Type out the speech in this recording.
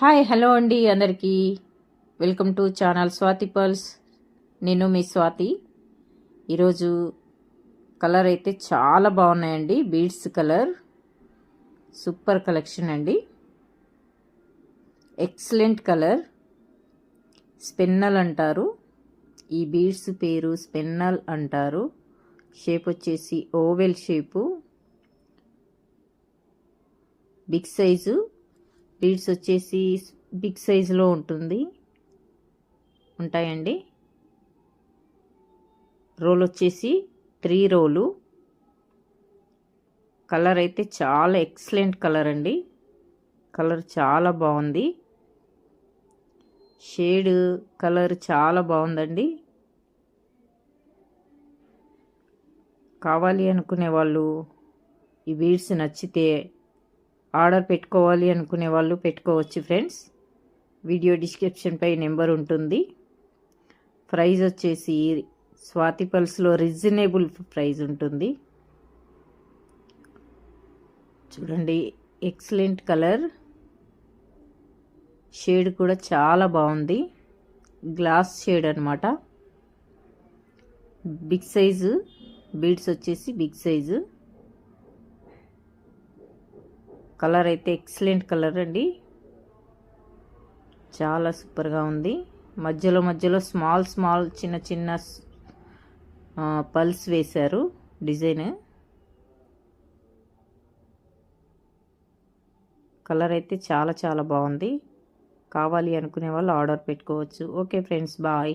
Hi hello అండి అందరికీ. Welcome to channel Swathi pearls. నేను మీ స్వాతి. ఈరోజు కలర్ అయితే చాలా బాగున్నాయండి. Beads colour. సూపర్ కలెక్షన్ అండి. Excellent colour. స్పెన్నల్ అంటారు. ఈ బీడ్స్ పేరు స్పెన్నల్ అంటారు. షేప్ వచ్చేసి oval shape. Big size beads వచ్చేసి బిగ్ సైజులో ఉంటుంది. ఉంటాయండి. రోల్ వచ్చేసి త్రీ రోలు. కలర్ అయితే చాలా ఎక్సలెంట్ కలర్ అండి. కలర్ చాలా బాగుంది. షేడ్ కలర్ చాలా బాగుందండి. కావాలి అనుకునే వాళ్ళు ఈ బీడ్స్ నచ్చితే ఆర్డర్ పెట్టుకోవాలి అనుకునే వాళ్ళు పెట్టుకోవచ్చు ఫ్రెండ్స్. వీడియో డిస్క్రిప్షన్పై నెంబర్ ఉంటుంది. ప్రైజ్ వచ్చేసి స్వాతి పల్స్లో రీజనబుల్ ప్రైజ్ ఉంటుంది. చూడండి ఎక్సలెంట్ కలర్. షేడ్ కూడా చాలా బాగుంది. గ్లాస్ షేడ్ అనమాట బిగ్ సైజు బీడ్స్ వచ్చేసి బిగ్ సైజు. కలర్ అయితే ఎక్సలెంట్ కలర్ అండి చాలా సూపర్గా ఉంది. మధ్యలో మధ్యలో స్మాల్ స్మాల్ చిన్న చిన్న పల్స్ వేశారు డిజైన్. కలర్ అయితే చాలా చాలా బాగుంది. కావాలి అనుకునే వాళ్ళు ఆర్డర్ పెట్టుకోవచ్చు. Okay friends bye.